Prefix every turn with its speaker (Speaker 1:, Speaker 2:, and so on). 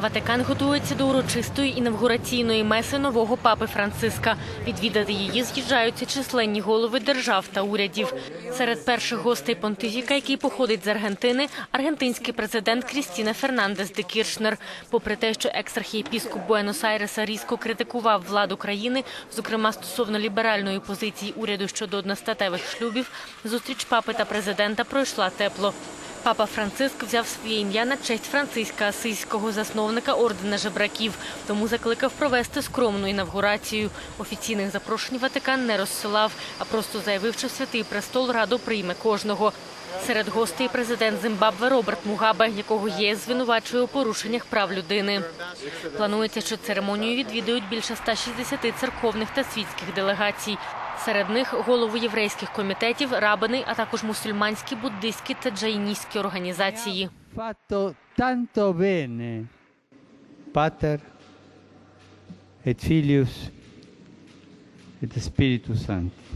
Speaker 1: Ватикан готується до урочистої інавгураційної меси нового папи Франциска. Відвідати її з'їжджаються численні голови держав та урядів. Серед перших гостей понтифіка, який походить з Аргентини, аргентинський президент Крістіна Фернандес де Кіршнер. Попри те, що екс-архієпіскоп Буенос-Айреса різко критикував владу країни, зокрема стосовно ліберальної позиції уряду щодо одностатевих шлюбів, зустріч папи та президента пройшла тепло. Папа Франциск взяв своє ім'я на честь Франциска Асийського, засновника ордена жебраків, тому закликав провести скромну інавгурацію. Офіційних запрошень Ватикан не розсилав, а просто заявив, що святий престол радо прийме кожного. Серед гостей президент Зимбабве Роберт Мугабе, якого ЄС звинувачує у порушеннях прав людини. Планується, що церемонію відвідують більше 160 церковних та світських делегацій. Серед них голови єврейських комітетів, рабини, а також мусульманські, буддистські та джайністські організації.
Speaker 2: Патер et Filius et Spiritus Sanctus.